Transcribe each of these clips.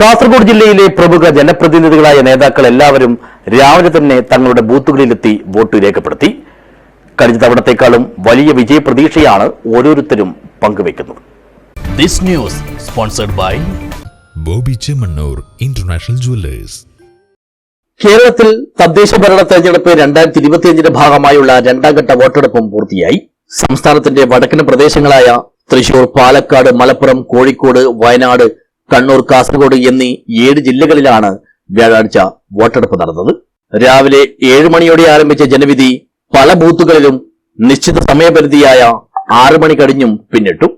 കാസർഗോഡ് ജില്ലയിലെ പ്രമുഖ ജനപ്രതിനിധികളായ നേതാക്കൾ എല്ലാവരും രാവിലെ തന്നെ തങ്ങളുടെ ബൂത്തുകളിലെത്തി വോട്ട് രേഖപ്പെടുത്തി. കഴിഞ്ഞ തവണത്തെക്കാളും വലിയ വിജയപ്രതീക്ഷയാണ് ഓരോരുത്തരും പങ്കുവെക്കുന്നത് this news sponsored by Bobby Chemmanur international jewellers. കേരളത്തിൽ തദ്ദേശ ഭരണ തെരഞ്ഞെടുപ്പ് രണ്ടായിരത്തി ഇരുപത്തിയഞ്ചിന്റെ ഭാഗമായുള്ള രണ്ടാം ഘട്ട വോട്ടെടുപ്പും പൂർത്തിയായി. സംസ്ഥാനത്തിന്റെ വടക്കൻ പ്രദേശങ്ങളായ തൃശൂർ പാലക്കാട് മലപ്പുറം കോഴിക്കോട് വയനാട് കണ്ണൂർ കാസർഗോഡ് എന്നീ ഏഴ് ജില്ലകളിലാണ് വ്യാഴാഴ്ച വോട്ടെടുപ്പ് നടന്നത്. രാവിലെ ഏഴ് മണിയോടെ ആരംഭിച്ച ജനവിധി പല ബൂത്തുകളിലും നിശ്ചിത സമയപരിധിയായ ആറ് മണി കഴിഞ്ഞും പിന്നിട്ടു.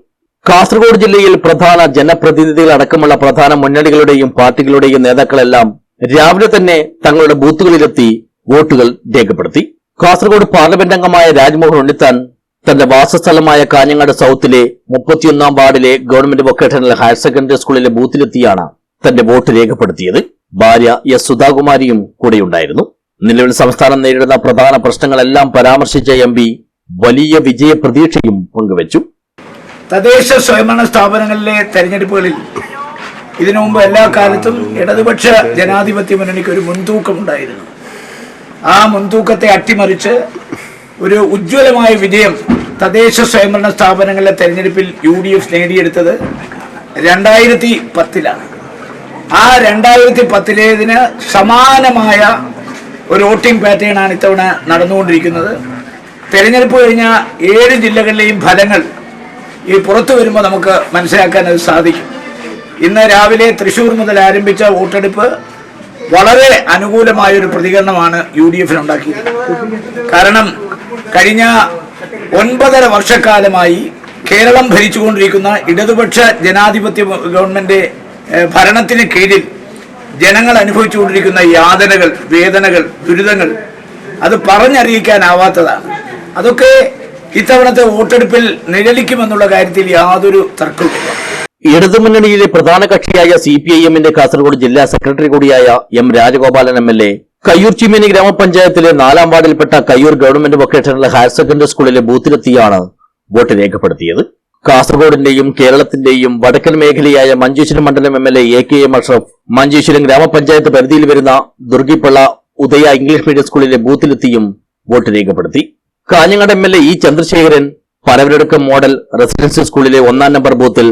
കാസർഗോഡ് ജില്ലയിൽ പ്രധാന ജനപ്രതിനിധികളടക്കമുള്ള പ്രധാന മുന്നണികളുടെയും പാർട്ടികളുടെയും നേതാക്കളെല്ലാം രാവിലെ തന്നെ തങ്ങളുടെ ബൂത്തുകളിലെത്തി വോട്ടുകൾ രേഖപ്പെടുത്തി. കാസർഗോഡ് പാർലമെന്റ് അംഗമായ രാജ്മോഹൻ ഉണ്ണിത്താൻ തന്റെ വാസസ്ഥലമായ കാഞ്ഞങ്ങാട് സൌത്തിലെ മുപ്പത്തിയൊന്നാം വാർഡിലെ ഗവൺമെന്റ് വൊക്കേഷണൽ ഹയർ സെക്കൻഡറി സ്കൂളിലെ ബൂത്തിലെത്തിയാണ് തന്റെ വോട്ട് രേഖപ്പെടുത്തിയത്. ഭാര്യ എസ് സുധാകുമാരിയും കൂടെയുണ്ടായിരുന്നു. നിലവിൽ സംസ്ഥാനം നേരിടുന്ന പ്രധാന പ്രശ്നങ്ങളെല്ലാം പരാമർശിച്ച എം പി വലിയ വിജയ പ്രതീക്ഷയും പങ്കുവച്ചു. തദ്ദേശ സ്വയംഭരണ സ്ഥാപനങ്ങളിലെ തെരഞ്ഞെടുപ്പുകളിൽ ഇതിനു മുമ്പ് എല്ലാ കാലത്തും ഇടതുപക്ഷ ജനാധിപത്യ മുന്നണിക്ക് ഒരു മുൻതൂക്കം ഉണ്ടായിരുന്നു. ആ മുൻതൂക്കത്തെ അട്ടിമറിച്ച് ഒരു ഉജ്ജ്വലമായ വിജയം തദ്ദേശ സ്വയംഭരണ സ്ഥാപനങ്ങളിലെ തെരഞ്ഞെടുപ്പിൽ യു ഡി എഫ് നേടിയെടുത്തത് രണ്ടായിരത്തി പത്തിലാണ് ആ രണ്ടായിരത്തി പത്തിലേതിന് സമാനമായ ഒരു വോട്ടിംഗ് പാറ്റേൺ ആണ് ഇത്തവണ നടന്നുകൊണ്ടിരിക്കുന്നത്. തെരഞ്ഞെടുപ്പ് കഴിഞ്ഞ ഏഴ് ജില്ലകളിലെയും ഫലങ്ങൾ ഈ പുറത്തു വരുമ്പോൾ നമുക്ക് മനസ്സിലാക്കാൻ അത് സാധിക്കും. ഇന്ന് രാവിലെ തൃശ്ശൂർ മുതൽ ആരംഭിച്ച വോട്ടെടുപ്പ് വളരെ അനുകൂലമായൊരു പ്രതികരണമാണ് യു ഡി എഫിനുണ്ടാക്കിയത് കാരണം കഴിഞ്ഞ ഒൻപതര വർഷക്കാലമായി കേരളം ഭരിച്ചുകൊണ്ടിരിക്കുന്ന ഇടതുപക്ഷ ജനാധിപത്യ ഗവൺമെന്റ് ഏഹ്, ഭരണത്തിന് കീഴിൽ ജനങ്ങൾ അനുഭവിച്ചുകൊണ്ടിരിക്കുന്ന യാതനകൾ വേദനകൾ ദുരിതങ്ങൾ അത് പറഞ്ഞറിയിക്കാനാവാത്തതാണ്. അതൊക്കെ ഇത്തവണത്തെ വോട്ടെടുപ്പിൽ നിഴലിക്കുമെന്നുള്ള കാര്യത്തിൽ യാതൊരു തർക്കവുമില്ല. ഇടതുമുന്നണിയിലെ പ്രധാന കക്ഷിയായ സി പി ഐ എമ്മിന്റെ കാസർഗോഡ് ജില്ലാ സെക്രട്ടറി കൂടിയായ M Rajagopalan M L A Kayyur Chimmini ഗ്രാമപഞ്ചായത്തിലെ നാലാം വാർഡിൽപ്പെട്ട Kayyur government vocational higher secondary സ്കൂളിലെ ബൂത്തിലെത്തിയാണ് വോട്ട് രേഖപ്പെടുത്തിയത്. കാസർഗോഡിന്റെയും കേരളത്തിന്റെയും വടക്കൻ മേഖലയായ മഞ്ചേശ്വരം മണ്ഡലം M L A K M Ashraf Manjeshwaram ഗ്രാമപഞ്ചായത്ത് പരിധിയിൽ വരുന്ന ദുർഗിപ്പള്ള ഉദയ ഇംഗ്ലീഷ് മീഡിയം സ്കൂളിലെ ബൂത്തിലെത്തിയും വോട്ട് രേഖപ്പെടുത്തി. Kanhangad M L A E Chandrasekharan Paravaradukkam model residential school ഒന്നാം നമ്പർ ബൂത്തിൽ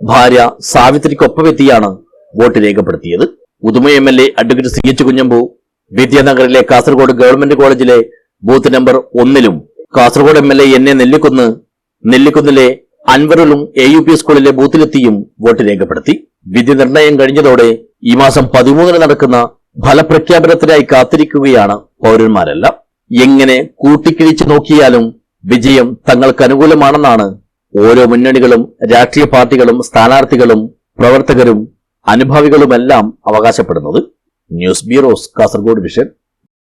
ഭാര്യ സാവിത്രിക്കൊപ്പമെത്തിയാണ് വോട്ട് രേഖപ്പെടുത്തിയത്. Uduma M L A advocate C H Kunhambu വിദ്യാനഗറിലെ Kasaragod government കോളേജിലെ ബൂത്ത് നമ്പർ ഒന്നിലും Kasaragod M L A N A Nellikkunnu നെല്ലിക്കുന്നിലെ അൻവറിലും A U P സ്കൂളിലെ ബൂത്തിലെത്തിയും വോട്ട് രേഖപ്പെടുത്തി. വിധി നിർണയം കഴിഞ്ഞതോടെ ഈ മാസം പതിമൂന്നിന് നടക്കുന്ന ഫലപ്രഖ്യാപനത്തിനായി കാത്തിരിക്കുകയാണ് പൗരന്മാരെല്ലാം. എങ്ങനെ കൂട്ടിക്കിഴിച്ചു നോക്കിയാലും വിജയം തങ്ങൾക്ക് അനുകൂലമാണെന്നാണ് ഓരോ മുന്നണികളും രാഷ്ട്രീയ പാർട്ടികളും സ്ഥാനാർത്ഥികളും പ്രവർത്തകരും അനുഭാവികളുമെല്ലാം അവകാശപ്പെടുന്നത്. News bureaus Kasaragod vision.